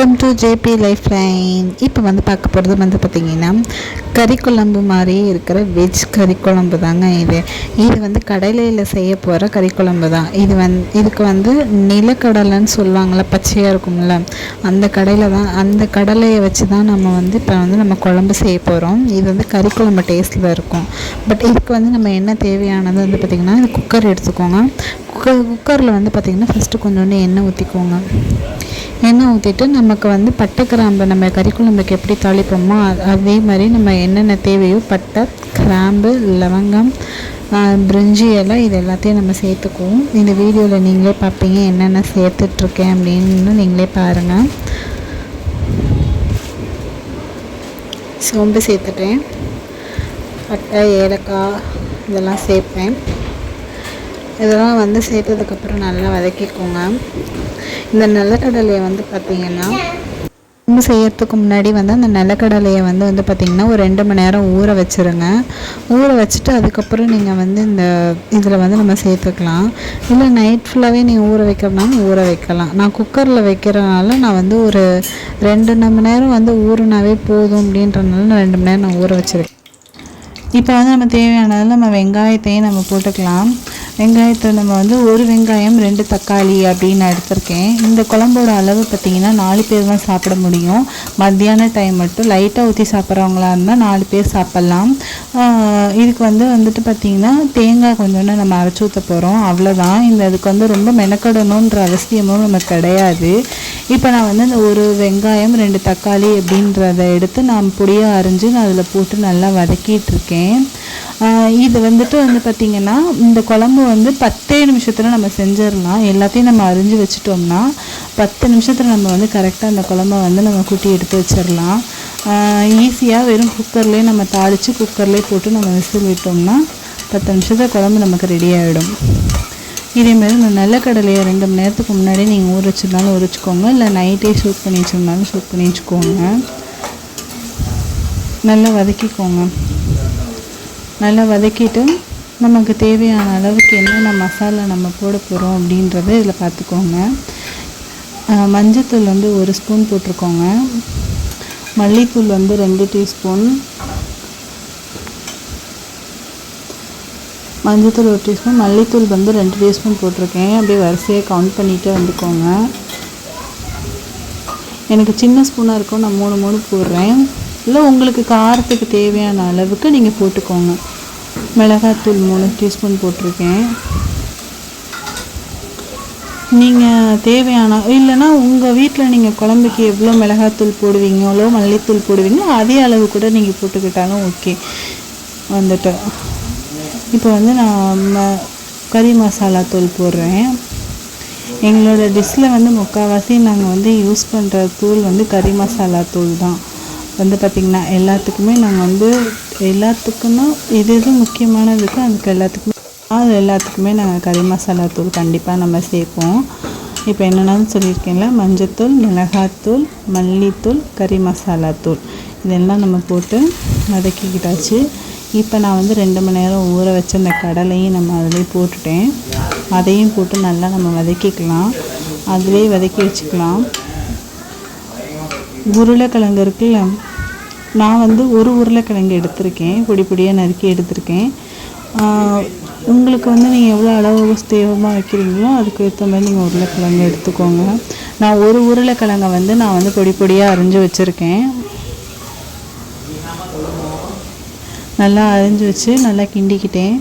Welcome to JP life line இப்போ வந்து பார்க்க போகிறது வந்து பார்த்திங்கன்னா கறி குழம்பு மாதிரி இருக்கிற வெஜ் கறி குழம்பு தாங்க இது. இது வந்து கடலையில் செய்ய போகிற கறி குழம்பு தான். இது வந் இதுக்கு வந்து நிலக்கடலைன்னு சொல்லுவாங்கள்ல பச்சையாக இருக்கும்ல அந்த கடையில் தான் அந்த கடலையை வச்சு தான் நம்ம வந்து இப்போ வந்து நம்ம குழம்பு செய்ய போகிறோம் இது வந்து கறி குழம்பு டேஸ்ட்டில் இருக்கும். பட் இதுக்கு வந்து நம்ம என்ன தேவையானது வந்து பார்த்திங்கன்னா இது குக்கர் எடுத்துக்கோங்க. குக்கர் குக்கரில் வந்து பார்த்திங்கன்னா ஃபஸ்ட்டு கொஞ்சோண்டு எண்ணெய் ஊற்றிக்கோங்க எண்ணெய் ஊற்றிட்டு நமக்கு வந்து பட்டை கிராம்பு நம்ம கறி குழம்புக்கு எப்படி தாளிப்போமோ அதே மாதிரி நம்ம என்னென்ன தேவையோ பட்டை கிராம்பு லவங்கம் பிரிஞ்சி எல்லாம் இது எல்லாத்தையும் நம்ம சேர்த்துக்குவோம். இந்த வீடியோவில் நீங்களே பார்ப்பீங்க என்னென்ன சேர்த்துட்ருக்கேன் அப்படின்னு நீங்களே பாருங்கள் சோம்பு சேர்த்துட்டேன். பட்டை ஏலக்காய் இதெல்லாம் சேர்ப்பேன். இதெல்லாம் வந்து சேர்த்ததுக்கப்புறம் நல்லா வதக்கிக்கோங்க. இந்த நிலக்கடலையை வந்து பார்த்திங்கன்னா குழம்பு செய்யறதுக்கு முன்னாடி வந்து அந்த நிலக்கடலையை வந்து வந்து பார்த்திங்கன்னா ஒரு ரெண்டு மணி நேரம் ஊற வச்சுருங்க. ஊற வச்சுட்டு அதுக்கப்புறம் நீங்கள் வந்து இந்த இதில் வந்து நம்ம சேர்த்துக்கலாம். இல்லை நைட் ஃபுல்லாகவே நீங்கள் ஊற வைக்கிறனாலும் ஊற வைக்கலாம். நான் குக்கரில் வைக்கிறனால நான் வந்து ஒரு ரெண்டு மணி நேரம் வந்து ஊறினாவே போதும் அப்படின்றனால நான் ரெண்டு மணி நேரம் நான் ஊற வச்சுருக்கேன். இப்போ வந்து நம்ம தேவையானதில் நம்ம வெங்காயத்தையும் நம்ம போட்டுக்கலாம். வெங்காயத்தை நம்ம வந்து ஒரு வெங்காயம் ரெண்டு தக்காளி அப்படின்னு நான் எடுத்திருக்கேன். இந்த குழம்போட அளவு பார்த்திங்கன்னா நாலு பேர் தான் சாப்பிட முடியும். மத்தியான டைம் மட்டும் லைட்டாக ஊற்றி சாப்பிட்றவங்களா இருந்தால் நாலு பேர் சாப்பிட்லாம். இதுக்கு வந்து வந்துட்டு பார்த்திங்கன்னா தேங்காய் கொஞ்சோண்டு நம்ம அரைச்சி ஊற்ற போகிறோம் அவ்வளோதான் இந்த இதுக்கு வந்து ரொம்ப மெனக்கடணுன்ற அவசியமும் நமக்கு கிடையாது. இப்போ நான் வந்து இந்த ஒரு வெங்காயம் ரெண்டு தக்காளி அப்படின்றத எடுத்து நான் பொடியாக அரிஞ்சு நான் அதில் போட்டு நல்லா வதக்கிட்டு இருக்கேன். இது வந்துட்டு வந்து பார்த்திங்கன்னா இந்த குழம்பு வந்து பத்தே நிமிஷத்தில் நம்ம செஞ்சிடலாம். எல்லாத்தையும் நம்ம அரிஞ்சு வச்சிட்டோம்னா பத்து நிமிஷத்தில் நம்ம வந்து கரெக்டாக அந்த குழம்ப வந்து நம்ம கூட்டி எடுத்து வச்சிடலாம். ஈஸியாக வெறும் குக்கர்லேயே நம்ம தாளித்து குக்கர்லேயே போட்டு நம்ம விசில் விட்டோம்னா பத்து நிமிஷத்தில் குழம்பு நமக்கு ரெடி ஆகிடும் இதேமாரி இந்த நிலக்கடலையை ரெண்டு மணி நேரத்துக்கு முன்னாடி நீங்கள் ஊற வச்சுருந்தாலும் உரைச்சிக்கோங்க. இல்லை நைட்டே ஷூட் பண்ணி வச்சிருந்தாலும் சூட் பண்ணி வச்சுக்கோங்க. நல்லா வதக்கிக்கோங்க. நல்லா வதக்கிட்டு நமக்கு தேவையான அளவுக்கு என்னென்ன மசாலா நம்ம போட போகிறோம் அப்படின்றத இதில் பார்த்துக்கோங்க. மஞ்சத்தூள் வந்து ஒரு ஸ்பூன் போட்டிருக்கோங்க. மல்லித்தூள் வந்து ரெண்டு டீஸ்பூன். மஞ்சத்தூள் ஒரு டீஸ்பூன். மல்லித்தூள் வந்து ரெண்டு டீஸ்பூன் போட்டிருக்கேன். அப்படியே வரிசையாக கவுண்ட் பண்ணிகிட்டே வந்துக்கோங்க. எனக்கு சின்ன ஸ்பூனாக இருக்கும் நான் மூணு மூணு போடுறேன். இல்லை உங்களுக்கு காரத்துக்கு தேவையான அளவுக்கு நீங்கள் போட்டுக்கோங்க. மிளகாத்தூள் மூணு டீஸ்பூன் போட்டிருக்கேன். நீங்கள் தேவையான இல்லைன்னா உங்கள் வீட்டில் நீங்கள் குழம்புக்கு எவ்வளோ மிளகாத்தூள் போடுவீங்களோ மல்லித்தூள் போடுவீங்களோ அதே அளவு கூட நீங்கள் போட்டுக்கிட்டாலும் ஓகே. வந்துட்டு இப்போ வந்து நான் ம- கறி மசாலா தூள் போடுறேன். எங்களோட டிஷ்ஷில் வந்து முக்கால்வாசி நாங்கள் வந்து யூஸ் பண்ணுற தூள் வந்து கறி மசாலா தூள் தான். வந்து பார்த்திங்கன்னா எல்லாத்துக்குமே நாங்கள் வந்து எல்லாத்துக்குன்னா எது எது முக்கியமானதுக்கு அதுக்கு எல்லாத்துக்குமே அது எல்லாத்துக்குமே நாங்கள் கறி மசாலா தூள் கண்டிப்பாக நம்ம சேர்ப்போம். இப்போ என்னென்னு சொல்லியிருக்கேன்ல? மஞ்சத்தூள் மிளகாத்தூள் மல்லித்தூள் கறி மசாலா தூள். இதெல்லாம் நம்ம போட்டு வதக்கிக்கிட்டாச்சு. இப்போ நான் வந்து ரெண்டு மணி நேரம் ஊற வச்ச அந்த கடலையும் நம்ம அதிலே போட்டுட்டேன். அதையும் போட்டு நல்லா நம்ம வதக்கிக்கலாம். அதிலே வதக்கி வச்சுக்கலாம். உருளைக்கிழங்கு இருக்குல்ல? நான் வந்து ஒரு உருளைக்கிழங்கு எடுத்திருக்கேன் பொடி பொடியாக நறுக்கி எடுத்திருக்கேன். உங்களுக்கு வந்து நீங்கள் எவ்வளோ அளவு தேவமாக வைக்கிறீங்களோ அதுக்கு ஏற்ற மாதிரி நீங்கள் உருளைக்கிழங்கு எடுத்துக்கோங்க. நான் ஒரு உருளைக்கிழங்கை வந்து நான் வந்து பொடி பொடியாக அரிஞ்சு வச்சுருக்கேன். நல்லா அரிஞ்சு வச்சு நல்லா கிண்டிக்கிட்டேன்.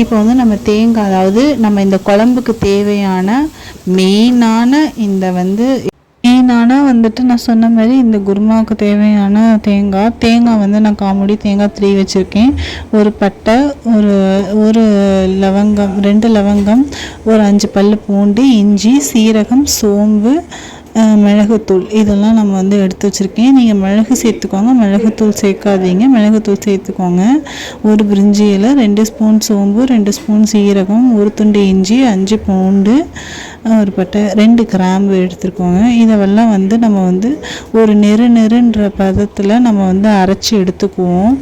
இப்போ வந்து நம்ம தேங்காய் அதாவது நம்ம இந்த குழம்புக்கு தேவையான மெயினான இந்த வந்து மெயினான வந்துட்டு நான் சொன்ன மாதிரி இந்த குருமாவுக்கு தேவையான தேங்காய் தேங்காய் வந்து நான் காமுடி தேங்காய் த்ரீ வச்சுருக்கேன். ஒரு பட்டை ஒரு ஒரு லவங்கம் ரெண்டு லவங்கம் ஒரு அஞ்சு பல் பூண்டு இஞ்சி சீரகம் சோம்பு மிளகுத்தூள். இதெல்லாம் நம்ம வந்து எடுத்து வச்சுருக்கேன். நீங்கள் மிளகு சேர்த்துக்கோங்க. மிளகுத்தூள் சேர்க்காதீங்க. மிளகுத்தூள் சேர்த்துக்கோங்க. ஒரு பிரிஞ்சி இலை ரெண்டு ஸ்பூன் சோம்பு ரெண்டு ஸ்பூன் சீரகம் ஒரு துண்டு இஞ்சி அஞ்சு பூண்டு ஒரு பட்டை ரெண்டு கிராம்பு எடுத்துருக்கோங்க. இதெல்லாம் வந்து நம்ம வந்து ஒரு நெரு நெருன்ற பதத்தில் நம்ம வந்து அரைச்சி எடுத்துக்குவோம்.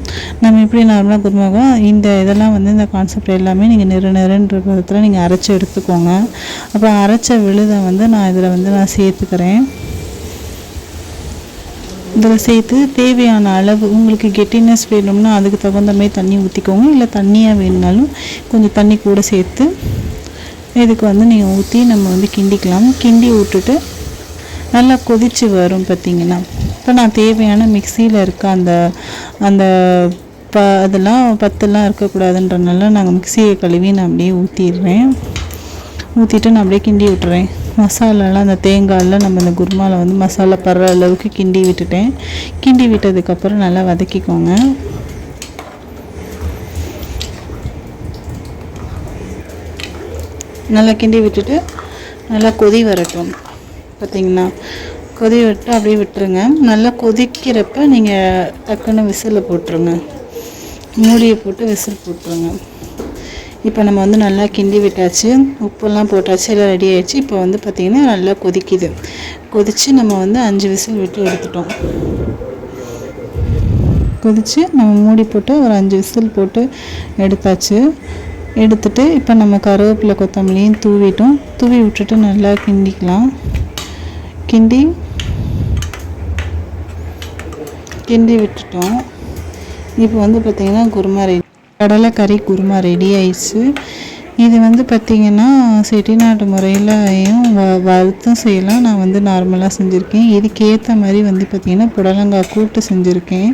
நம்ம எப்படி நார்மலாக குருமாகும் இந்த இதெல்லாம் வந்து இந்த கான்செப்ட் எல்லாமே நீங்கள் நெரு நெருன்ற பதத்தில் நீங்கள் அரைச்சி எடுத்துக்கோங்க. அப்புறம் அரைச்ச விழுதை வந்து நான் இதில் வந்து நான் சேர்த்துக்கிறேன். இதில் சேர்த்து தேவையான அளவு உங்களுக்கு கெட்டினஸ் வேணும்னா அதுக்கு தகுந்த மாதிரி தண்ணி ஊற்றிக்கோங்க இல்லை தண்ணியாக வேணுனாலும் கொஞ்சம் தண்ணி கூட சேர்த்து இதுக்கு வந்து நீங்கள் ஊற்றி நம்ம வந்து கிண்டிக்கலாம். கிண்டி விட்டுட்டு நல்லா கொதித்து வரும் பார்த்திங்கன்னா இப்போ நான் தேவையான மிக்சியில் இருக்க அந்த அந்த ப அதெல்லாம் பத்தெல்லாம் இருக்கக்கூடாதுன்றனால நாங்கள் மிக்சியை கழுவி நான் அப்படியே ஊற்றிடுறேன் ஊற்றிட்டு நான் அப்படியே கிண்டி விட்டுறேன். மசாலாலாம் அந்த தேங்காயில் நம்ம இந்த குருமாவில் வந்து மசாலா படுற அளவுக்கு கிண்டி விட்டுட்டேன். கிண்டி விட்டதுக்கப்புறம் நல்லா வதக்கிக்கோங்க. நல்லா கிண்டி விட்டுட்டு நல்லா கொதி வரட்டும். பார்த்தீங்கன்னா கொதி விட்டு அப்படியே விட்டுருங்க. நல்லா கொதிக்கிறப்ப நீங்கள் டக்குன்னு விசிலில் போட்டுருங்க. மூடியை போட்டு விசில் போட்டுருங்க. இப்போ நம்ம வந்து நல்லா கிண்டி விட்டாச்சு. உப்பெல்லாம் போட்டாச்சு எல்லாம் ரெடி ஆகிடுச்சு இப்போ வந்து பார்த்திங்கன்னா நல்லா கொதிக்குது. கொதித்து நம்ம வந்து அஞ்சு விசில் விட்டு எடுத்துட்டோம். கொதித்து நம்ம மூடி போட்டு ஒரு அஞ்சு விசில் போட்டு எடுத்தாச்சு. எடுத்துட்டு இப்போ நம்ம கருவேப்பிலை கொத்தமல்லியும் தூவிட்டோம். தூவி விட்டுட்டு நல்லா கிண்டிக்கலாம். கிண்டி கிண்டி விட்டுட்டோம். இப்போ வந்து பார்த்திங்கன்னா குருமா ரெடி கடலைக்கறி குருமா ரெடி ஆயிடுச்சு. இது வந்து பார்த்திங்கன்னா செட்டிநாட்டு முறையிலையும் வ வறுத்தும் செய்யலாம். நான் வந்து நார்மலாக செஞ்சுருக்கேன். இதுக்கேற்ற மாதிரி வந்து பார்த்திங்கன்னா புடலங்காய் கூட்டு செஞ்சுருக்கேன்.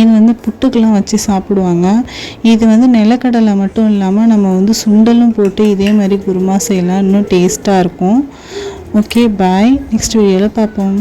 இது வந்து புட்டுக்கெலாம் வச்சு சாப்பிடுவாங்க. இது வந்து நிலக்கடலை மட்டும் இல்லாமல் நம்ம வந்து சுண்டலும் போட்டு இதே மாதிரி குருமா செய்யலாம். இன்னும் டேஸ்ட்டாக இருக்கும். ஓகே பாய் நெக்ஸ்ட் வீடியோவில் பார்ப்போம்.